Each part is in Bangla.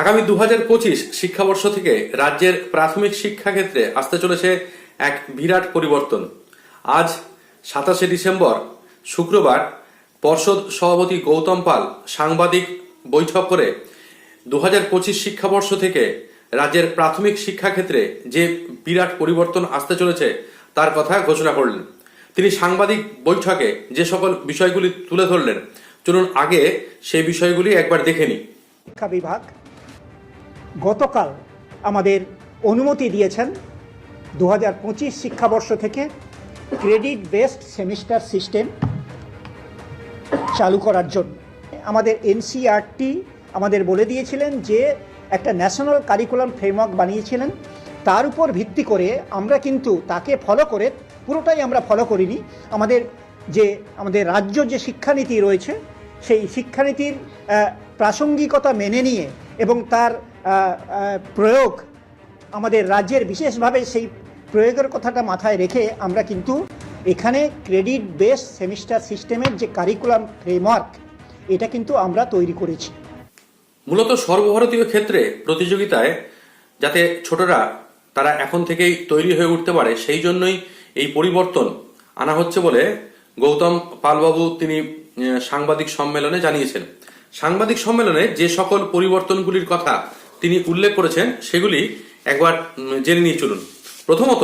আগামী দু পঁচিশ শিক্ষাবর্ষ থেকে রাজ্যের প্রাথমিক শিক্ষা ক্ষেত্রে আসতে চলেছে এক বিরাট পরিবর্তন। আজ সাতাশে ডিসেম্বর, শুক্রবার পর্ষদ সভাপতি গৌতম পাল সাংবাদিক বৈঠক করে দু হাজার পঁচিশ শিক্ষাবর্ষ থেকে রাজ্যের প্রাথমিক শিক্ষা ক্ষেত্রে যে বিরাট পরিবর্তন আসতে চলেছে তার কথা ঘোষণা করলেন। তিনি সাংবাদিক বৈঠকে যে সকল বিষয়গুলি তুলে ধরলেন, চলুন আগে সেই বিষয়গুলি একবার দেখে নিই। শিক্ষা বিভাগ গতকাল আমাদের অনুমতি দিয়েছেন দু হাজার পঁচিশ শিক্ষাবর্ষ থেকে ক্রেডিট বেসড সেমিস্টার সিস্টেম চালু করার জন্য। আমাদের এনসিআরটি আমাদের বলে দিয়েছিলেন যে একটা ন্যাশনাল কারিকুলাম ফ্রেমওয়ার্ক বানিয়েছিলেন। তার উপর ভিত্তি করে আমরা কিন্তু তাকে ফলো করে পুরোটাই আমরা ফলো করিনি। আমাদের যে, আমাদের রাজ্য যে শিক্ষানীতি রয়েছে, সেই শিক্ষানীতির প্রাসঙ্গিকতা মেনে নিয়ে এবং তার প্রয়োগ আমাদের রাজ্যের বিশেষভাবে সেই প্রয়োগের কথাটা মাথায় রেখে আমরা কিন্তু এখানে ক্রেডিট বেস সেমিস্টার সিস্টেমের যে কারিকুলাম ফ্রেমওয়ার্ক এটা কিন্তু আমরা তৈরি করেছি। মূলত সর্বভারতীয় ক্ষেত্রে প্রতিযোগিতায় যাতে ছোটরা তারা এখন থেকেই তৈরি হয়ে উঠতে পারে, সেই জন্যই এই পরিবর্তন আনা হচ্ছে বলে গৌতম পালবাবু তিনি সাংবাদিক সম্মেলনে জানিয়েছেন। সাংবাদিক সম্মেলনে যে সকল পরিবর্তনগুলির কথা তিনি উল্লেখ করেছেন, সেগুলি একবার জেনে নিয়ে চলুন। প্রথমত,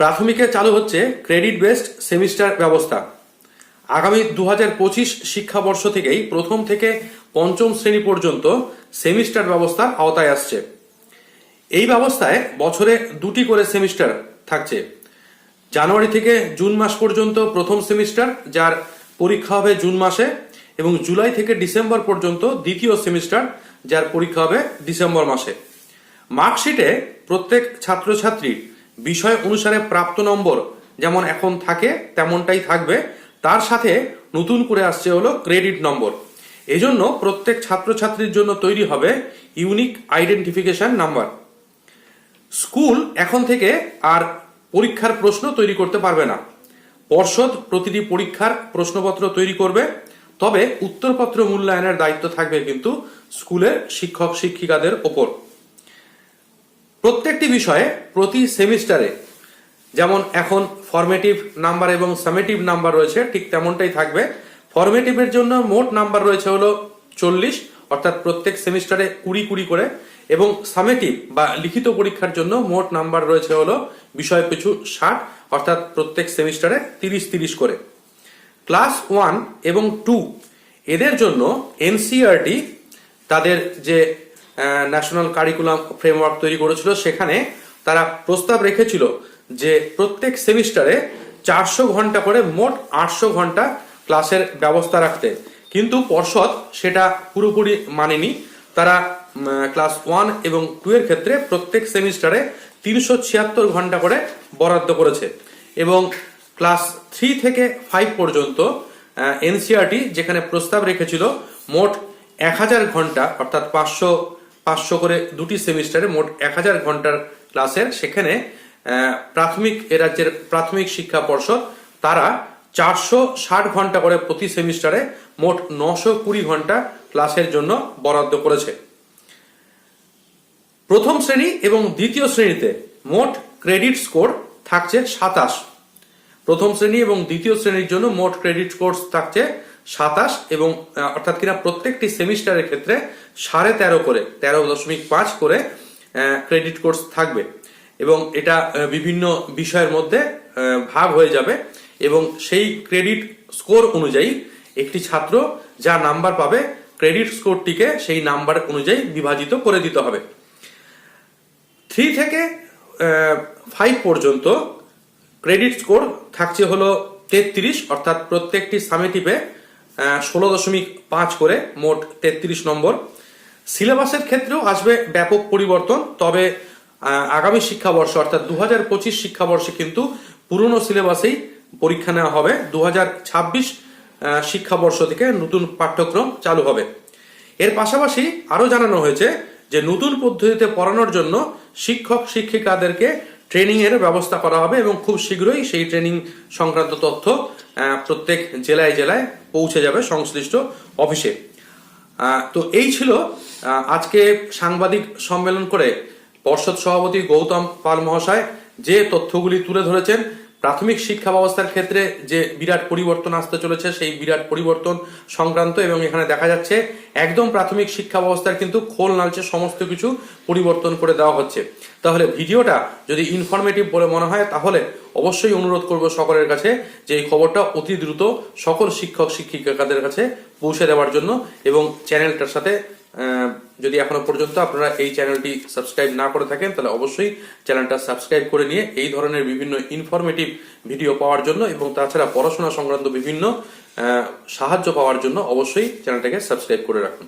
প্রাথমিকে চালু হচ্ছে ক্রেডিট বেসড সেমিস্টার ব্যবস্থা। আগামী দু হাজার পঁচিশ শিক্ষাবর্ষ থেকেই প্রথম থেকে পঞ্চম শ্রেণি পর্যন্ত সেমিস্টার ব্যবস্থার আওতায় আসছে। এই ব্যবস্থায় বছরে দুটি করে সেমিস্টার থাকছে। জানুয়ারি থেকে জুন মাস পর্যন্ত প্রথম সেমিস্টার যার পরীক্ষা হবে জুন মাসে, এবং জুলাই থেকে ডিসেম্বর পর্যন্ত দ্বিতীয় সেমিস্টার যার পরীক্ষা হবে ডিসেম্বর মাসে। মার্কশিটে প্রত্যেক ছাত্রছাত্রীর বিষয় অনুসারে প্রাপ্ত নম্বর যেমন এখন থাকে, তেমনটাই থাকবে। তার সাথে নতুন করে আসছে হলো ক্রেডিট নম্বর। এজন্য প্রত্যেক ছাত্রছাত্রীর জন্য তৈরি হবে ইউনিক আইডেন্টিফিকেশন নাম্বার। স্কুল এখন থেকে আর পরীক্ষার প্রশ্ন তৈরি করতে পারবে না। পর্ষদ প্রতিটি পরীক্ষার প্রশ্নপত্র তৈরি করবে। তবে উত্তরপত্র মূল্যায়নের দায়িত্ব থাকবে কিন্তু স্কুলের শিক্ষক শিক্ষিকাদের ওপর। প্রত্যেকটি বিষয়ে প্রতি সেমিস্টারে যেমন এখন ফরমেটিভ নাম্বার এবং সামেটিভ নাম্বার রয়েছে, ঠিক তেমনটাই থাকবে। ফরমেটিভের জন্য মোট নাম্বার রয়েছে হলো চল্লিশ, অর্থাৎ প্রত্যেক সেমিস্টারে কুড়ি কুড়ি করে। এবং সামেটিভ বা লিখিত পরীক্ষার জন্য মোট নাম্বার রয়েছে হলো বিষয় পিছু ষাট, অর্থাৎ প্রত্যেক সেমিস্টারে তিরিশ তিরিশ করে। ক্লাস ওয়ান এবং টু এদের জন্য এনসিআরটি তাদের যে ন্যাশনাল কারিকুলাম ফ্রেমওয়ার্ক তৈরি করেছিল, সেখানে তারা প্রস্তাব রেখেছিল যে প্রত্যেক সেমিস্টারে চারশো ঘণ্টা করে মোট আটশো ঘণ্টা ক্লাসের ব্যবস্থা রাখতে। কিন্তু পর্ষদ সেটা পুরোপুরি মানেনি। তারা ক্লাস ওয়ান এবং টু এর ক্ষেত্রে প্রত্যেক সেমিস্টারে তিনশো ছিয়াত্তর ঘণ্টা করে বরাদ্দ করেছে। এবং ক্লাস থ্রি থেকে ফাইভ পর্যন্ত এনসিআরটি যেখানে প্রস্তাব রেখেছিল মোট এক হাজার ঘণ্টা, অর্থাৎ পাঁচশো পাঁচশো করে দুটি সেমিস্টারে মোট এক হাজার ঘণ্টার ক্লাসের সেখানে প্রাথমিক এ রাজ্যের প্রাথমিক শিক্ষা পর্ষদ, তারা চারশো ষাট ঘণ্টা করে প্রতি সেমিস্টারে মোট নশো কুড়ি ঘণ্টা ক্লাসের জন্য বরাদ্দ করেছে। প্রথম শ্রেণি এবং দ্বিতীয় শ্রেণীতে মোট ক্রেডিট স্কোর থাকছে সাতাশ। প্রথম শ্রেণি এবং দ্বিতীয় শ্রেণির জন্য মোট ক্রেডিট কোর্স থাকছে সাতাশ এবং অর্থাৎ কিনা প্রত্যেকটি সেমিস্টারের ক্ষেত্রে সাড়ে তেরো করে, তেরো দশমিক পাঁচ করে ক্রেডিট কোর্স থাকবে। এবং এটা বিভিন্ন বিষয়ের মধ্যে ভাগ হয়ে যাবে এবং সেই ক্রেডিট স্কোর অনুযায়ী একটি ছাত্র যা নাম্বার পাবে, ক্রেডিট স্কোরটিকে সেই নাম্বার অনুযায়ী বিভাজিত করে দিতে হবে। থ্রি থেকে ফাইভ পর্যন্ত ক্রেডিট স্কোর থাকছে হলো তেত্রিশ, অর্থাৎ প্রত্যেকটি সামেটিভে ষোলো দশমিক পাঁচ করে মোট তেত্রিশ নম্বর। সিলেবাসের ক্ষেত্রেও আসবে ব্যাপক পরিবর্তন, তবে আগামী শিক্ষাবর্ষ, অর্থাৎ দু হাজার পঁচিশ শিক্ষাবর্ষে কিন্তু পুরনো সিলেবাসেই পরীক্ষা নেওয়া হবে। দু হাজার ছাব্বিশ শিক্ষাবর্ষ থেকে নতুন পাঠ্যক্রম চালু হবে। এর পাশাপাশি আরও জানানো হয়েছে যে, নতুন পদ্ধতিতে পড়ানোর জন্য শিক্ষক শিক্ষিকাদেরকে ট্রেনিং এর ব্যবস্থা করা হবে এবং খুব শীঘ্রই সেই ট্রেনিং সংক্রান্ত তথ্য প্রত্যেক জেলায় জেলায় পৌঁছে যাবে সংশ্লিষ্ট অফিসে। তো এই ছিল আজকে সাংবাদিক সম্মেলন করে পর্ষদ সভাপতি গৌতম পাল মহাশয় যে তথ্যগুলি তুলে ধরেছেন প্রাথমিক শিক্ষা ব্যবস্থার ক্ষেত্রে যে বিরাট পরিবর্তন আসতে চলেছে, সেই বিরাট পরিবর্তন সংক্রান্ত এবং এখানে দেখা যাচ্ছে একদম প্রাথমিক শিক্ষা ব্যবস্থার কিন্তু খোল নালচে সমস্ত কিছু পরিবর্তন করে দেওয়া হচ্ছে। তাহলে ভিডিওটা যদি ইনফরমেটিভ বলে মনে হয়, তাহলে অবশ্যই অনুরোধ করব সকলের কাছে যে এই খবরটা অতি দ্রুত সকল শিক্ষক, শিক্ষিকাদের কাছে পৌঁছে দেওয়ার জন্য এবং চ্যানেলটার সাথে যদি এখনও পর্যন্ত আপনারা এই চ্যানেলটি সাবস্ক্রাইব না করে থাকেন, তাহলে অবশ্যই চ্যানেলটা সাবস্ক্রাইব করে নিয়ে এই ধরনের বিভিন্ন ইনফরমেটিভ ভিডিও পাওয়ার জন্য এবং তাছাড়া পড়াশোনা সংক্রান্ত বিভিন্ন সাহায্য পাওয়ার জন্য অবশ্যই চ্যানেলটাকে সাবস্ক্রাইব করে রাখুন।